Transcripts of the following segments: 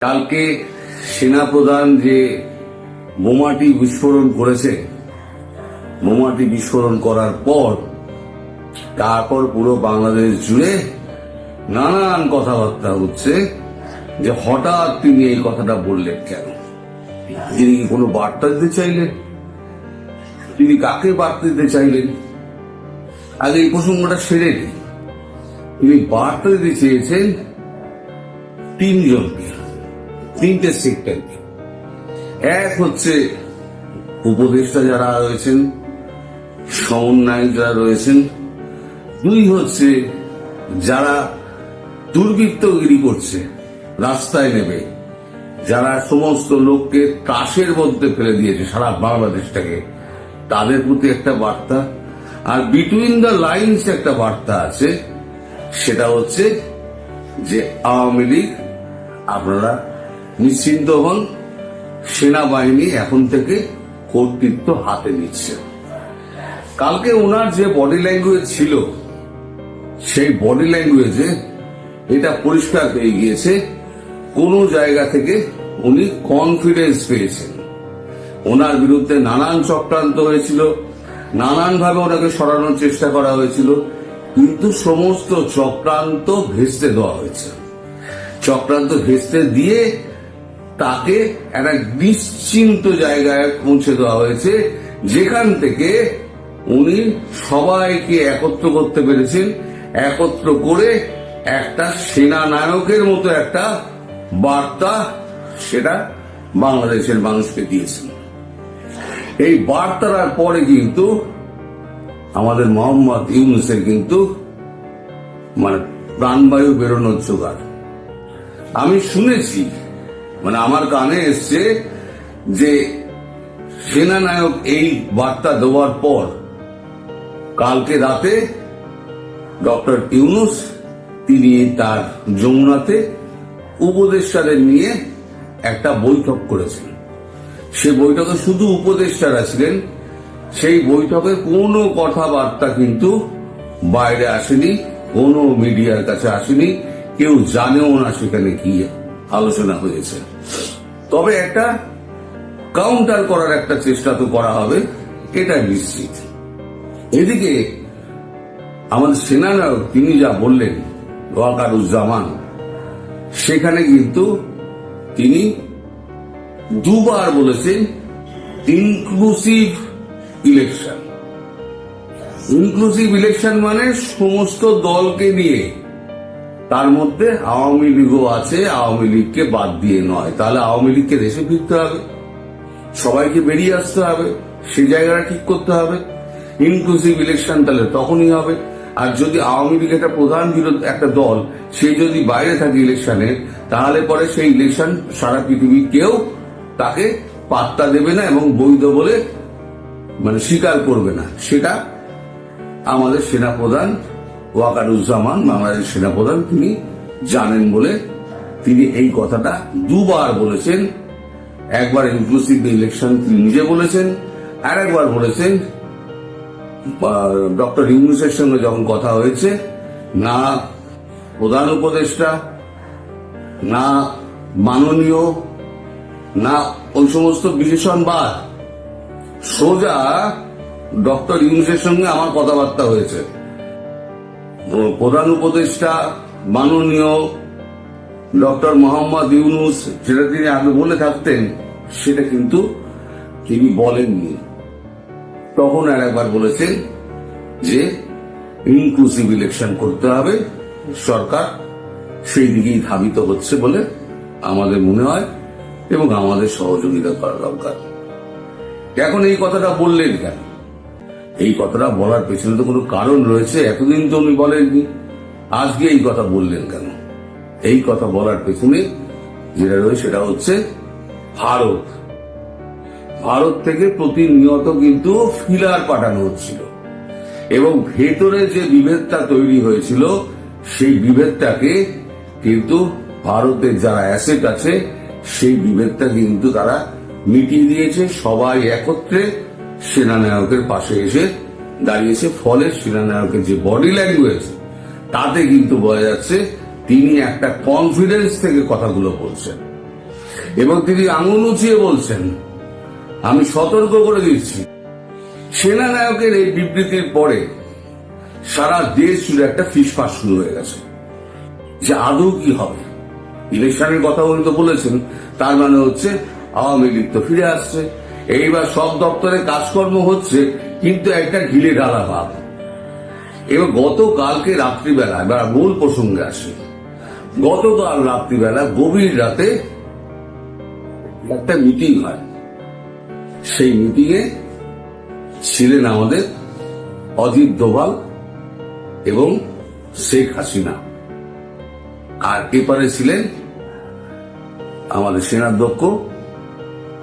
কালকে সেনাপ্রধান যে বোমাটি বিস্ফোরণ করেছে বোমাটি বিস্ফোরণ করার পর তারপর পুরো বাংলাদেশ জুড়ে নানান কথাবার্তা হচ্ছে যে হঠাৎ তিনি এই কথাটা বললেন কেন? তিনি কি কোনো বার্তা দিতে চাইলেন? তিনি কাকে বার্তা দিতে চাইলেন? আগে এই প্রসঙ্গটা সেরে তিনি বার্তা দিতে চেয়েছেন তিনজনকে। তিনটে সেক্টরকে এক হচ্ছে উপদেষ্টা যারা রয়েছেন, সমন্বয়ক যারা রয়েছেন, দুই হচ্ছে যারা দুর্বৃত্তগিরি করছে, রাস্তায় নেবে, যারা সমস্ত লোককে ত্রাসের মধ্যে ফেলে দিয়েছে সারা বাংলাদেশটাকে, তাদের প্রতি একটা বার্তা। আর বিটুইন দ্য লাইন্স একটা বার্তা আছে, সেটা হচ্ছে যে আওয়ামী লীগ, আপনারা নিশ্চিন্ত হন, সেনাবাহিনী এখন থেকে কর্তৃত্ব হাতে নিচ্ছে। কালকে ওনার যে বডি ল্যাঙ্গুয়েজ ছিল, সেই বডি ল্যাঙ্গুয়েজে এটা পরিষ্কার হয়ে গিয়েছে, কোন জায়গা থেকে উনি কনফিডেন্স পেয়েছেন। ওনার বিরুদ্ধে নানান চক্রান্ত হয়েছিল, নানানভাবে ওনাকে সরানোর চেষ্টা করা হয়েছিল, কিন্তু সমস্ত চক্রান্ত ভেস্তে দেওয়া হয়েছে। চক্রান্ত ভেস্তে দিয়ে তাকে একটা নিশ্চিন্ত জায়গায় পৌঁছে দেওয়া হয়েছে। যেখান থেকে উনি সবাইকে একত্র করতে পেরেছেন। একত্র করে একটা সেনা নায়কের মতো একটা বার্তা সেটা বাংলাদেশের মানুষকে দিয়েছেন। এই বার্তার পরে কিন্তু আমাদের মোহাম্মদ ইউনুসের কিন্তু মানে প্রাণবায়ু বেরোনোর জোগাড়। আমি শুনেছি মানে আমার কানে এসছে যে সেনানায়ক এই বার্তা দেওয়ার পর কালকে রাতে ডক্টর ইউনুস, তিনি তার যমুনাতে উপদেষ্টাদের নিয়ে একটা বৈঠক করেছেন। সে বৈঠকে শুধু উপদেষ্টারা ছিলেন, সেই বৈঠকে কোনো কথাবার্তা কিন্তু বাইরে আসেনি, কোনো মিডিয়ার কাছে আসেনি, কেউ জানেও না সেখানে কি। আলোচনা হয়েছে। তবে একটা কাউন্টার করার একটা চেষ্টা তো করা হবে, এটা নিশ্চিত। এদিকে আমাদের সেনানায়ক, তিনি যা বললেন, ওয়াকারুজ্জামান, সেখানে কিন্তু তিনি দুবার বলেছেন ইনক্লুসিভ ইলেকশন ইনক্লুসিভ ইলেকশন মানে সমস্ত দলকে নিয়ে তার মধ্যে আওয়ামী লীগও আছে, আওয়ামী লীগকে বাদ দিয়ে নয়। তাহলে আওয়ামী লীগকে দেশে ফিরতে হবে। সবাইকে বেরিয়ে আসতে হবে। সেই জায়গাটা ঠিক করতে হবে। ইনক্লুসিভ ইলেকশন তাহলে তখনই হবে। আর যদি আওয়ামী লীগ একটা প্রধান বিরোধ, একটা দল, সে যদি বাইরে থাকে ইলেকশনে তাহলে পরে সেই ইলেকশন সারা পৃথিবীর কেউ তাকে পাত্তা দেবে না এবং বৈধ বলে মানে স্বীকার করবে না। সেটা আমাদের সেনাপ্রধান ওয়াকারুজ্জামান বাংলাদেশ সেনাপ্রধান, তিনি জানেন বলে তিনি এই কথাটা দুবার বলেছেন। একবার ইনক্লুসিভ ইলেকশন তিনি নিজে বলেছেন আর একবার বলেছেন ডক্টর ইউনুসের সঙ্গে যখন কথা হয়েছে, না প্রধান উপদেষ্টা, না মাননীয়, না ওই সমস্ত বিশেষণবাদ, সোজা ডক্টর ইউনুসের সঙ্গে আমার কথাবার্তা হয়েছে। প্রধান উপদেষ্টা মাননীয় ডক্টর মোহাম্মদ ইউনুস, যেটা তিনি আগে বলে থাকতেন, সেটা কিন্তু তিনি বলেননি। তখন আর একবার বলেছেন যে ইনক্লুসিভ ইলেকশন করতে হবে। সরকার সেই দিকেই ধাবিত হচ্ছে বলে আমাদের মনে হয় এবং আমাদের সহযোগিতা করা দরকার। এখন এই কথাটা বললেন কেন? এই কথাটা বলার পেছনে তো কোনো কারণ রয়েছে? এতদিন তো উনি বলেননি। আজকে এই কথা বললেন কেন? এই কথা বলার পেছনে যেটা রয়েছে সেটা হচ্ছে ভারত। ভারত থেকে প্রতিনিয়ত কিন্তু ফিলার পাঠানো হচ্ছিল। এবং ভেতরে যে বিভেদটা তৈরি হয়েছিল, সেই বিভেদটাকে কিন্তু ভারতের যারা অ্যাসেট আছে, সেই বিভেদটা কিন্তু তারা মিটিয়ে দিয়েছে। সবাই একত্রে সেনানায়কের পাশে এসে দাঁড়িয়েছে। ফলে সেনানায়কের যে বডি ল্যাঙ্গুয়েজ তাতে কিন্তু বোঝা যাচ্ছে তিনি একটা কনফিডেন্স থেকে কথাগুলো বলছেন। এবং তিনি আঙুল উঁচিয়ে বলছেন, আমি সতর্ক করে দিচ্ছি। সেনানায়কের এই বিবৃতির পরে সারা দেশ জুড়ে একটা ফিসফাস শুরু হয়ে গেছে। যে আদৌ কি হবে? ইলেকশনের কথা উনি তো বলেছেন, তার মানে হচ্ছে আওয়ামী লীগ তো ফিরে আসছে। এইবার সব দপ্তরে কাজকর্ম হচ্ছে, কিন্তু একটা ঢিলে ঢালা ভাব। এবার গতকালকে রাত্রিবেলা, এবার মূল প্রসঙ্গে আসে। গতকাল রাত্রিবেলা, গভীর রাতে একটা মিটিং হয়। সেই মিটিংয়ে ছিলেন আমাদের অজিত দোভাল এবং শেখ হাসিনা। আর এপারে ছিলেন আমাদের সেনাধ্যক্ষ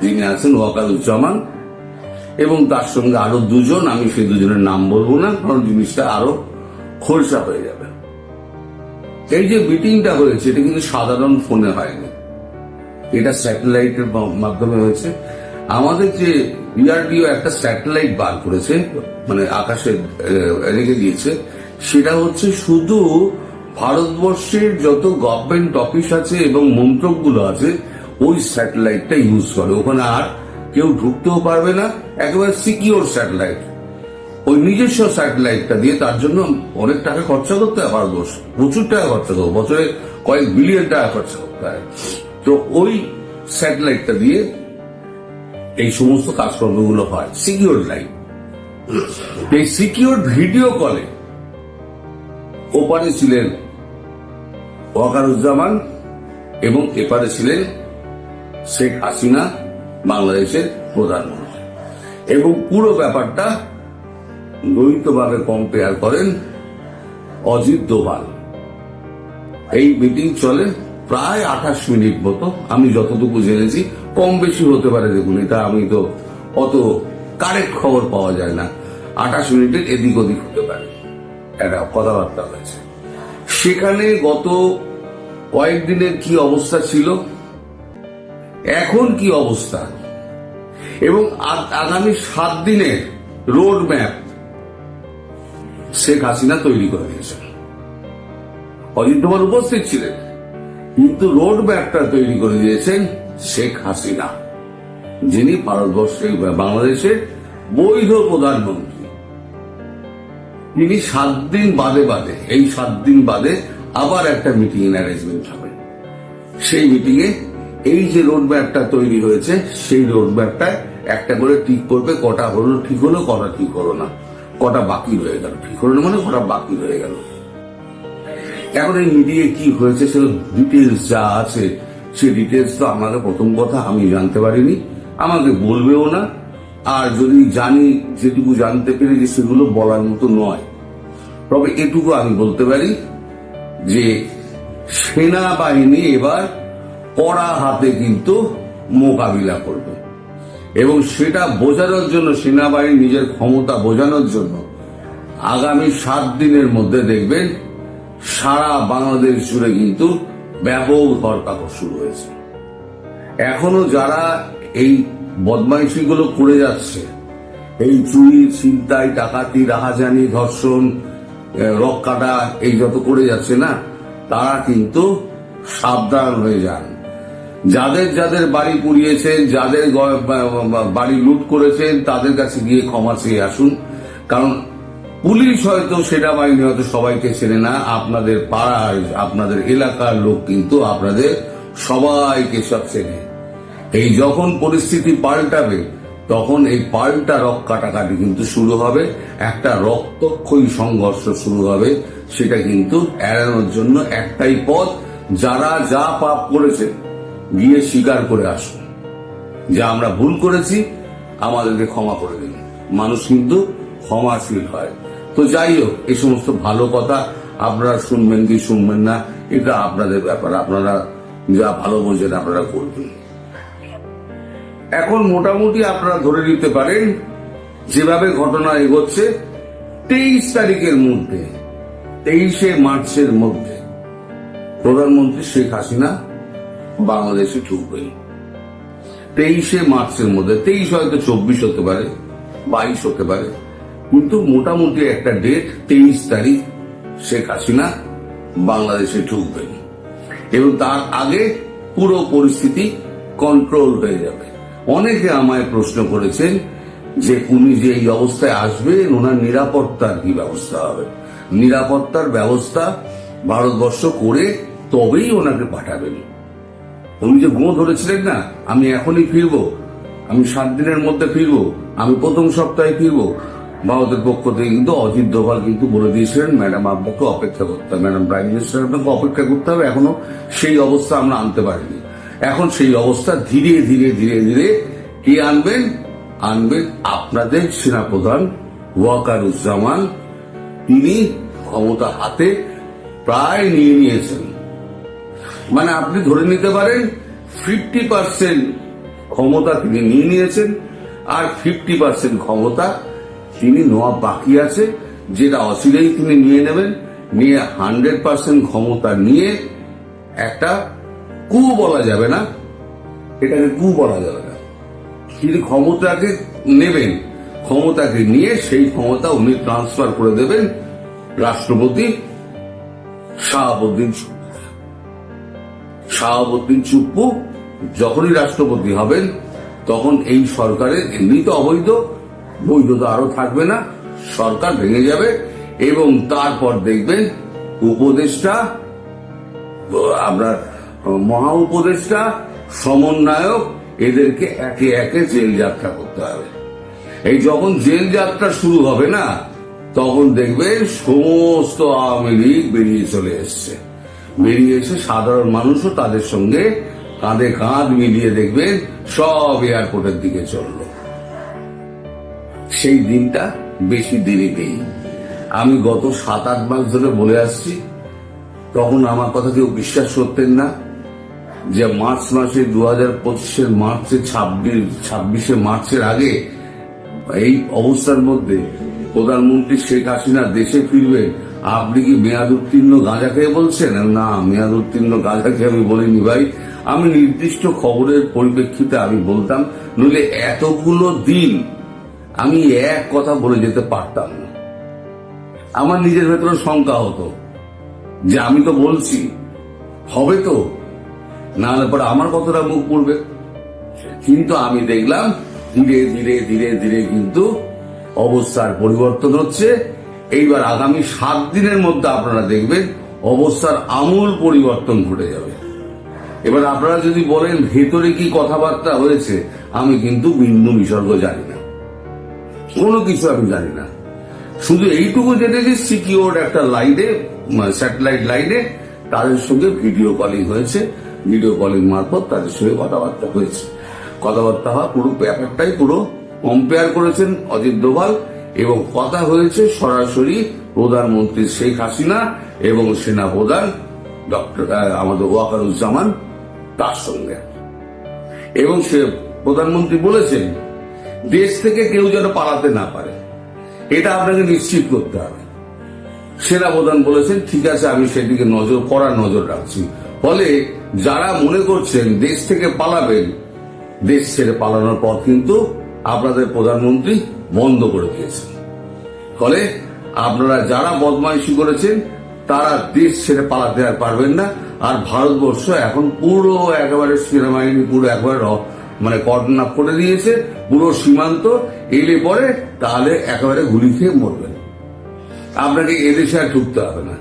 তিনি আছেন ওয়াকালুজ্জামান এবং তার সঙ্গে আরও দুজন, আমি সেই দুজনের নাম বলব না, কারণ জিনিসটা আরও খোলসা হয়ে যাবে। এই যে মিটিংটা হয়েছে, এটা কিন্তু সাধারণ ফোনে হয়নি। এটা স্যাটেলাইটের মাধ্যমে হয়েছে। আমাদের যে ডিআরডিও একটা স্যাটেলাইট বার করেছে মানে আকাশে রেখে দিয়েছে, সেটা হচ্ছে শুধু ভারতবর্ষের যত গভর্নমেন্ট অফিস আছে এবং মন্ত্রকগুলো আছে ওই স্যাটেলাইটটা ইউজ করে। ওখানে আর কেউ ঢুকতেও পারবে না, একেবারে সিকিওর স্যাটেলাইট। ওই নিজস্ব স্যাটেলাইটটা দিয়ে তার জন্য অনেক টাকা খরচা করতে হয় ভারতবর্ষ। প্রচুর টাকা খরচা করব, বছরে কয়েক বিলিয়ন টাকা খরচা করতে হয়। তো ওই স্যাটেলাইটটা দিয়ে এই সমস্ত কাজকর্মগুলো হয় সিকিউর লাইন এই সিকিউর ভিডিও কলে ওপারে ছিলেন ওয়াকারুজ্জামান এবং এপারে ছিলেন শেখ হাসিনা বাংলাদেশের প্রধানমন্ত্রী। এবং পুরো ব্যাপারটা দ্বৈতভাবে কম্পেয়ার করেন অজিত দোভাল। এই মিটিং চলে প্রায় আঠাশ মিনিট মতো। আমি যতটুকু জেনেছি, কম বেশি হতে পারে দেখুন, এটা আমি তো অত কারেক্ট খবর পাওয়া যায় না। আঠাশ মিনিটের এদিক ওদিক হতে পারে। একটা কথাবার্তা হয়েছে। সেখানে গত কয়েকদিনের কি অবস্থা ছিল এখন কি অবস্থা? এবং আগামী সাত দিনের রোড ম্যাপ শেখ হাসিনা তৈরি করে দিয়েছেন। অজিত ডোভাল উপস্থিত ছিলেন, কিন্তু রোড ম্যাপটা তৈরি করে দিয়েছেন শেখ হাসিনা, যিনি ভারতবর্ষের বাংলাদেশের বৈধ প্রধানমন্ত্রী। তিনি সাত দিন বাদে বাদে, এই সাত দিন বাদে আবার একটা মিটিং এর অ্যারেঞ্জমেন্ট হবে। সেই মিটিং এ এই যে রোড ম্যাপটা তৈরি হয়েছে, সেই রোড ম্যাপটায় একটা করে ঠিক করবে, কটা হলো ঠিক হলো, কটা ঠিক হলো না। কটা বাকি রয়ে গেল, ঠিক হলো না মানে কটা বাকি রয়ে গেল। এখন এই মিডিয়ে কি হয়েছে সে ডিটেলস যা আছে, সে ডিটেলস তো আমাকে প্রথম কথা আমি জানতে পারিনি, আমাকে বলবেও না। আর যদি জানি, যেটুকু জানতে পেরেছি সেগুলো বলার মতো নয়, তবে এটুকু আমি বলতে পারি যে সেনাবাহিনী এবার কড়া হাতে কিন্তু মোকাবিলা করবে। এবং সেটা বোঝানোর জন্য, সেনাবাহিনী নিজের ক্ষমতা বোঝানোর জন্য আগামী সাত দিনের মধ্যে দেখবেন সারা বাংলাদেশ জুড়ে কিন্তু ব্যাপক ধরপাকড় শুরু হয়েছে। এখনও যারা এই বদমাইশিগুলো করে যাচ্ছে, এই চুরি, ছিনতাই, ডাকাতি, রাহাজানি, ধর্ষণ রক কাটা এই যত করে যাচ্ছে না, তারা কিন্তু সাবধান হয়ে যান। যাদের যাদের বাড়ি পুড়িয়েছেন, যাদের বাড়ি লুট করেছেন, তাদের কাছে গিয়ে ক্ষমা চেয়ে আসুন। কারণ পুলিশ হয়তো সেনাবাহিনী হয়তো সবাইকে চেনে না। আপনাদের পাড়ার আপনাদের এলাকার লোক কিন্তু আপনাদের সবাইকে সব চেনে। এই যখন পরিস্থিতি পাল্টাবে, তখন এই পাল্টা রক কাটাকাটি কিন্তু শুরু হবে। একটা রক্তক্ষয়ী সংঘর্ষ শুরু হবে। সেটা কিন্তু এড়ানোর জন্য একটাই পথ, যারা যা পাপ করেছে গিয়ে স্বীকার করে আসুন যে আমরা ভুল করেছি, আমাদেরকে ক্ষমা করে দিন। মানুষ কিন্তু ক্ষমাশীল হয়। তো যাই হোক, এই সমস্ত ভালো কথা আপনারা শুনবেন কি শুনবেন না, এটা আপনাদের ব্যাপার। আপনারা যা ভালো বোঝেন আপনারা করবেন। এখন মোটামুটি আপনারা ধরে নিতে পারেন, যেভাবে ঘটনা এগোচ্ছে, তেইশ তারিখের মধ্যে, তেইশে মার্চের মধ্যে প্রধানমন্ত্রী শেখ হাসিনা বাংলাদেশে ঢুকবেন তেইশে মার্চের মধ্যে, তেইশ হয়তো চব্বিশ হতে পারে, বাইশ হতে পারে, কিন্তু মোটামুটি একটা ডেট তেইশ তারিখ শেখ হাসিনা বাংলাদেশে ঢুকবেন। এবং তার আগে পুরো পরিস্থিতি কন্ট্রোল হয়ে যাবে। অনেকে আমায় প্রশ্ন করেছেন যে উনি যে এই অবস্থায় আসবেন, ওনার নিরাপত্তার কি ব্যবস্থা হবে? নিরাপত্তার ব্যবস্থা ভারতবর্ষ করে তবেই ওনাকে পাঠাবেন। উনি যে গো ধরেছিলেন না, আমি এখনই ফিরবো। আমি সাত দিনের মধ্যে ফিরবো। আমি প্রথম সপ্তাহে ফিরবো। ভারতের পক্ষ থেকে কিন্তু অজিত দোভাল কিন্তু বলে দিয়েছিলেন, ম্যাডাম, আপনাকে অপেক্ষা করতে হবে। ম্যাডাম, প্রাইম মিনিস্টার আপনাকে অপেক্ষা করতে হবে। এখনও সেই অবস্থা আমরা আনতে পারিনি। এখন সেই অবস্থা ধীরে ধীরে ধীরে ধীরে কে আনবেন? আনবেন আপনাদের সেনাপ্রধান ওয়াকারুজ্জামান। তিনি ক্ষমতা হাতে প্রায় নিয়ে নিয়েছেন। মানে আপনি ধরে নিতে পারেন ফিফটি পার্সেন্ট ক্ষমতা তিনি নিয়ে নিয়েছেন, আর ফিফটি পার্সেন্ট ক্ষমতা তিনি নেওয়া বাকি আছে, যেটা অচিরেই তিনি নিয়ে নেবেন। নিয়ে হান্ড্রেড পার্সেন্ট ক্ষমতা নিয়ে একটা কু বলা যাবে না, এটাকে কু বলা যাবে না। তিনি ক্ষমতাকে নেবেন, ক্ষমতাকে নিয়ে সেই ক্ষমতা উনি ট্রান্সফার করে দেবেন রাষ্ট্রপতি শাহাবুদ্দিন শাহাবুদ্দিন চুপ্পু যখনই রাষ্ট্রপতি হবেন, তখন এই সরকারের এমনি তো অবৈধ, বৈধতা আরও থাকবে না, সরকার ভেঙে যাবে, এবং তারপর দেখবেন উপদেষ্টা আপনার মহা উপদেষ্টা, সমন্বয়ক, এদেরকে একে একে জেল যাত্রা করতে হবে। এই যখন জেল যাত্রা শুরু হবে না, তখন দেখবেন সমস্ত আওয়ামী লীগ বেরিয়ে চলে এসছে। বেরিয়ে এসে সাধারণ মানুষও তাদের সঙ্গে কাঁধে কাঁধ মিলিয়ে দেখবেন সব এয়ারপোর্টের দিকে চলল সেই দিনটা বেশি দেরি নেই। আমি গত সাত আট মাস ধরে বলে আসছি। তখন আমার কথা কেউ বিশ্বাস করতেন না যে মার্চ মাসে দু হাজার পঁচিশের মার্চে, ছাব্বিশ, ছাব্বিশে মার্চের আগে এই অবস্থার মধ্যে প্রধানমন্ত্রী শেখ হাসিনা দেশে ফিরবেন। আপনি কি মেয়াদ উত্তীর্ণ গাঁজা খেয়ে বলছেন? না মেয়াদ উত্তীর্ণ গাঁজা খেয়ে আমি বলিনি ভাই। আমি নির্দিষ্ট খবরের পরিপ্রেক্ষিতে আমি বলতাম, নইলে এতগুলো দিন আমি এক কথা বলে যেতে পারতাম না। আমার নিজের ভেতরে শঙ্কা হতো যে আমি তো বলছি, হবে তো? না হলে পরে আমার কতটা মুখ পড়বে? কিন্তু আমি দেখলাম, ধীরে ধীরে ধীরে ধীরে কিন্তু অবস্থার পরিবর্তন হচ্ছে। এইবার আগামী সাত দিনের মধ্যে আপনারা দেখবেন অবস্থার আমূল পরিবর্তন ঘটে যাবে। এবার আপনারা যদি বলেন, ভেতরে কি কথাবার্তা হয়েছে, আমি কিন্তু বিন্দু বিসর্গ জানি না। কোনো কিছু আমি জানি না। শুধু এইটুকু জেনেছি সিকিওর একটা লাইনে স্যাটেলাইট লাইনে তাদের সঙ্গে ভিডিও কলিং হয়েছে। ভিডিও কলিং মারফত তাদের সঙ্গে কথাবার্তা হয়েছে। কথাবার্তা হওয়া পুরো ব্যাপারটাই পুরো কম্পেয়ার করেছেন অজিত দোভাল। এবং কথা হয়েছে সরাসরি প্রধানমন্ত্রী শেখ হাসিনা এবং সেনা প্রধান ডক্টর আমাদের ওয়াকারুজ্জামান তার সঙ্গে। এবং সে প্রধানমন্ত্রী বলেছেন, দেশ থেকে কেউ যেন পালাতে না পারে। এটা আপনাকে নিশ্চিত করতে হবে। সেনাপ্রধান বলেছেন, ঠিক আছে, আমি সেদিকে নজর, কড়া নজর রাখছি। ফলে যারা মনে করছেন দেশ থেকে পালাবেন, দেশ ছেড়ে পালানোর পর কিন্তু আপনাদের প্রধানমন্ত্রী বন্ধ করে দিয়েছেন। ফলে আপনারা যারা বদমাইশি করেছেন, তারা দেশ ছেড়ে পালাতে আর পারবেন না। আর ভারতবর্ষ এখন পুরো একেবারে সেনাবাহিনী পুরো একবারে মানে কর্ডন আপ করে দিয়েছে, পুরো সীমান্ত এলে পরে তাহলে একেবারে গুলি খেয়ে মরবেন। আপনাকে এদেশে আর ঢুকতে হবে না।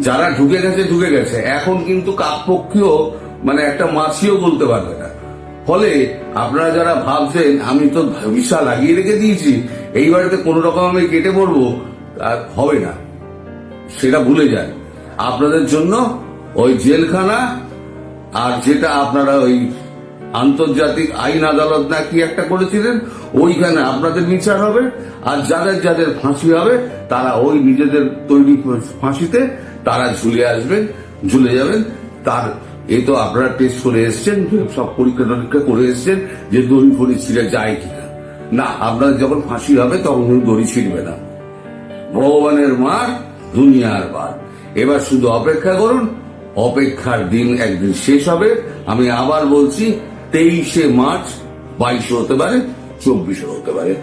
যারা ঢুকে গেছে ঢুকে গেছে। এখন কিন্তু কাকপক্ষীয় মানে একটা মাছিও বলতে পারবে না। ফলে আপনারা যারা ভাবছেন, আমি তো ভিসা লাগিয়ে রেখে দিয়েছি এইবারেতে কোন রকম আমি কেটে পড়ব আর হবে না। সেটা ভুলে যায় আপনাদের জন্য ওই জেলখানা, আর যেটা আপনারা ওই আন্তর্জাতিক আইন আদালত না কি একটা করেছিলেন, ওইখানে আপনাদের বিচার হবে, আর যাদের যাদের ফাঁসি হবে, তারা ওই নিজেদের তৈরি ফাঁসিতে তারা ঝুলে আসবেন, ঝুলে যাবেন, তার এই তো আপনারা টেস্ট করে এসছেন, সব পরীক্ষা টরীক্ষা করে এসছেন যে দড়ি ফড়ি ছিঁড়ে যায় কিনা। না, আপনার যখন ফাঁসি হবে তখন কিন্তু দড়ি ছিঁড়বে না। ভগবানের মার, দুনিয়ার বার। এবার শুধু অপেক্ষা করুন, অপেক্ষার দিন একদিন শেষ হবে। আমি আবার বলছি, তেইশে মার্চ বাইশে হতে পারে, চব্বিশে হতে পারে।